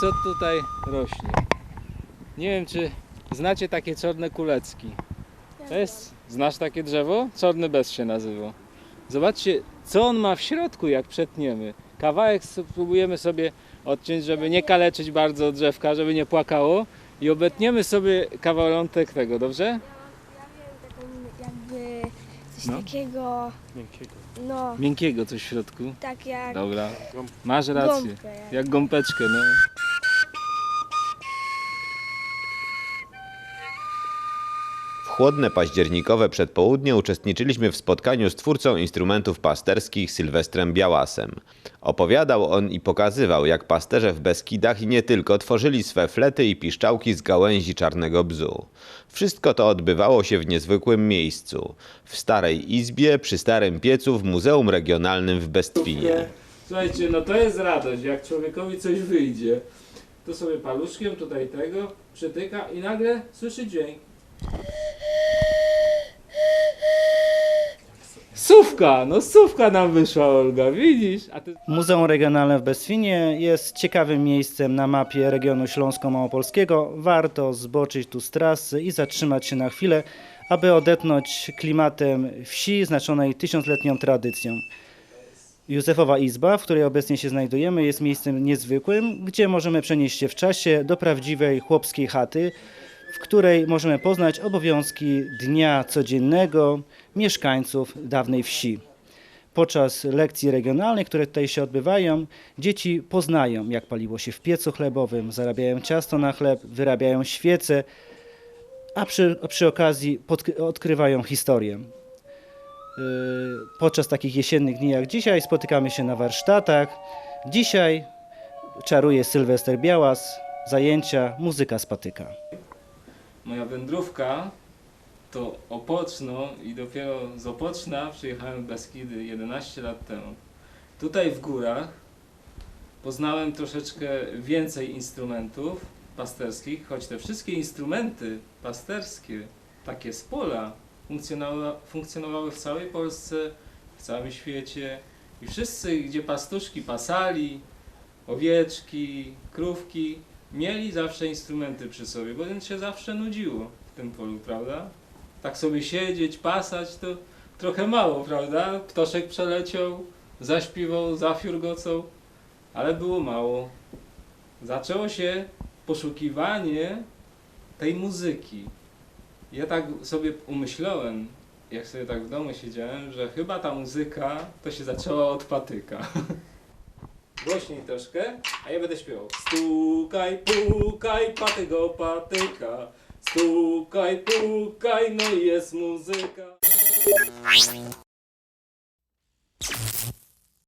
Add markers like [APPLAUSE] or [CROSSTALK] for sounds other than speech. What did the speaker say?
co tutaj rośnie. Nie wiem, czy znacie takie czarne kulecki. To jest, znasz takie drzewo? Czarny bez się nazywa. Zobaczcie, co on ma w środku, jak przetniemy. Kawałek spróbujemy sobie odciąć, żeby nie kaleczyć bardzo drzewka, żeby nie płakało. I obetniemy sobie kawałątek tego, dobrze? Ja, ja wiem taką jakby coś No. takiego, Miękkiego. no, Miękkiego coś w środku. tak jak Dobra, masz rację. gąbkę. Jak. Jak gąbeczkę, no. Chłodne październikowe przedpołudnie uczestniczyliśmy w spotkaniu z twórcą instrumentów pasterskich Sylwestrem Białasem. Opowiadał on i pokazywał, jak pasterze w Beskidach i nie tylko tworzyli swe flety i piszczałki z gałęzi czarnego bzu. Wszystko to odbywało się w niezwykłym miejscu. W starej izbie przy starym piecu w Muzeum Regionalnym w Bestwinie. Słuchajcie, no to jest radość, jak człowiekowi coś wyjdzie. To sobie paluszkiem tutaj tego przytyka i nagle słyszy dźwięk. Sówka! No sówka nam wyszła, Olga, widzisz? A ty... Muzeum Regionalne w Bestwinie jest ciekawym miejscem na mapie regionu śląsko-małopolskiego. Warto zboczyć tu z trasy i zatrzymać się na chwilę, aby odetchnąć klimatem wsi znaczonej tysiącletnią tradycją. Józefowa Izba, w której obecnie się znajdujemy, jest miejscem niezwykłym, gdzie możemy przenieść się w czasie do prawdziwej chłopskiej chaty, w której możemy poznać obowiązki dnia codziennego mieszkańców dawnej wsi. Podczas lekcji regionalnych, które tutaj się odbywają, dzieci poznają, jak paliło się w piecu chlebowym, zarabiają ciasto na chleb, wyrabiają świece, a przy, przy okazji podk- odkrywają historię. Yy, Podczas takich jesiennych dni jak dzisiaj spotykamy się na warsztatach. Dzisiaj czaruje Sylwester Białas, zajęcia muzyka z patyka. Moja wędrówka to Opoczno i dopiero z Opoczna przyjechałem w Beskidy 11 lat temu. Tutaj w górach poznałem troszeczkę więcej instrumentów pasterskich, choć te wszystkie instrumenty pasterskie, takie z pola, funkcjonowa- funkcjonowały w całej Polsce, w całym świecie i wszyscy, gdzie pastuszki pasali, owieczki, krówki, mieli zawsze instrumenty przy sobie, bo im się zawsze nudziło w tym polu, prawda? Tak sobie siedzieć, pasać to trochę mało, prawda? Ptoszek przeleciał, zaśpiewał, zafiurgocał, ale było mało. Zaczęło się poszukiwanie tej muzyki. Ja tak sobie umyślałem, jak sobie tak w domu siedziałem, że chyba ta muzyka to się zaczęła od patyka. [LAUGHS] Głośniej troszkę, a ja będę śpiewał. Stukaj, pukaj, patygo, patyka. Stukaj, pukaj, no i jest muzyka.